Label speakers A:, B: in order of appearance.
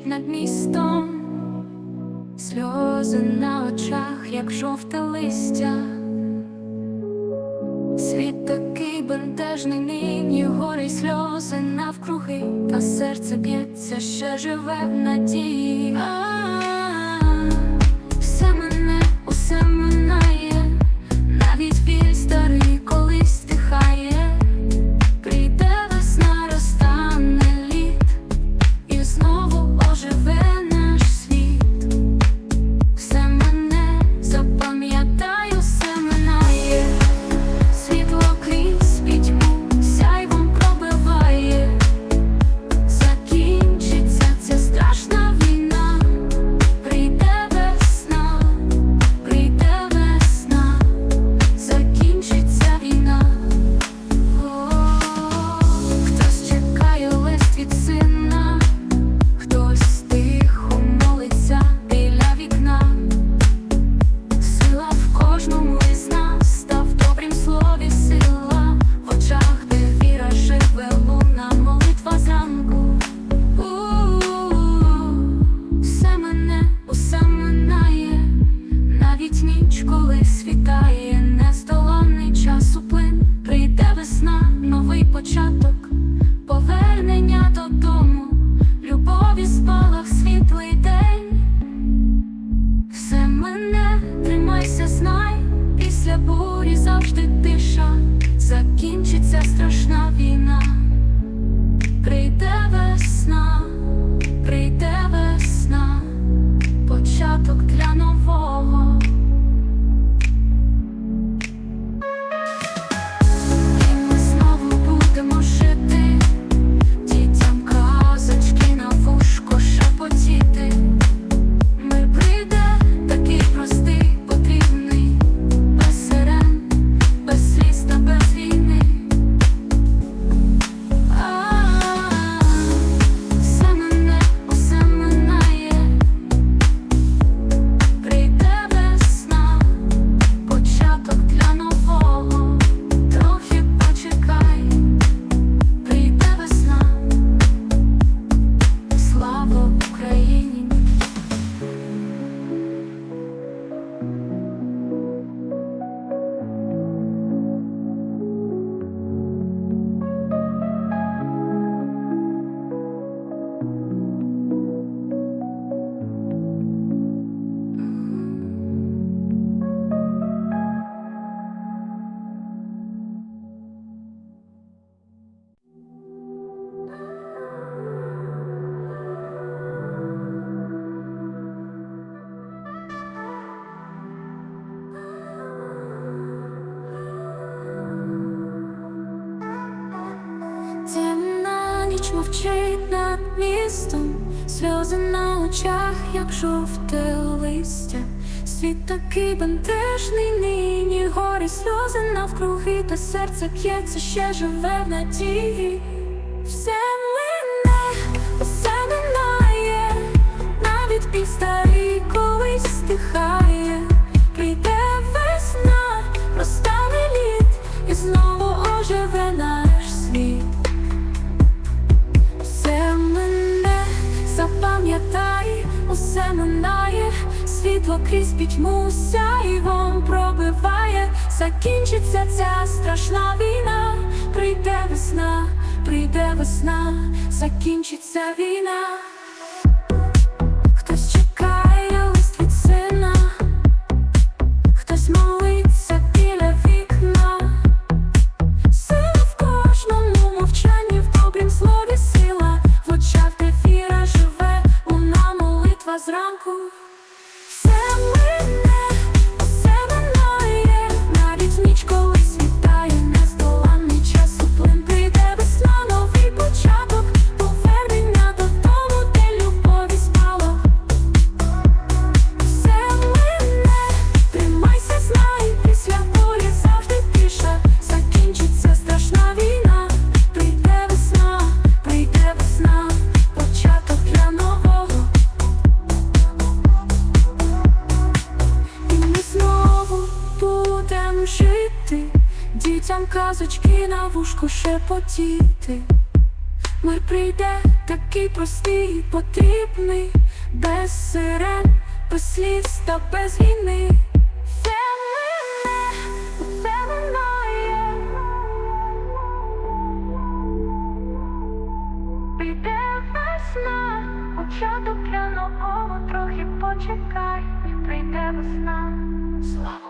A: кричить над містом, сльози на очах, як жовте листя, світ такий бентежний нині, гори, сльози навкруги, та серце б'ється, ще живе в надії. А -а -а, все мене, усе мене. шепчить над містом, сльози на очах, як жовте листя, світ такий бентежний нині, горі сльози навкруги, та серце п'ється, ще живе в надії. Все мене усе минає, навіть пів колись стиха. минає, світло крізь пітьму сяйвом пробиває, закінчиться ця страшна війна, прийде весна, прийде весна, закінчиться війна. дітям казочки на вушку шепотіти. Мир прийде такий простий, потрібний, без сирен, без сліз та без війни. Піде весна, хоча до п'яного трохи почекай, прийде весна. Слава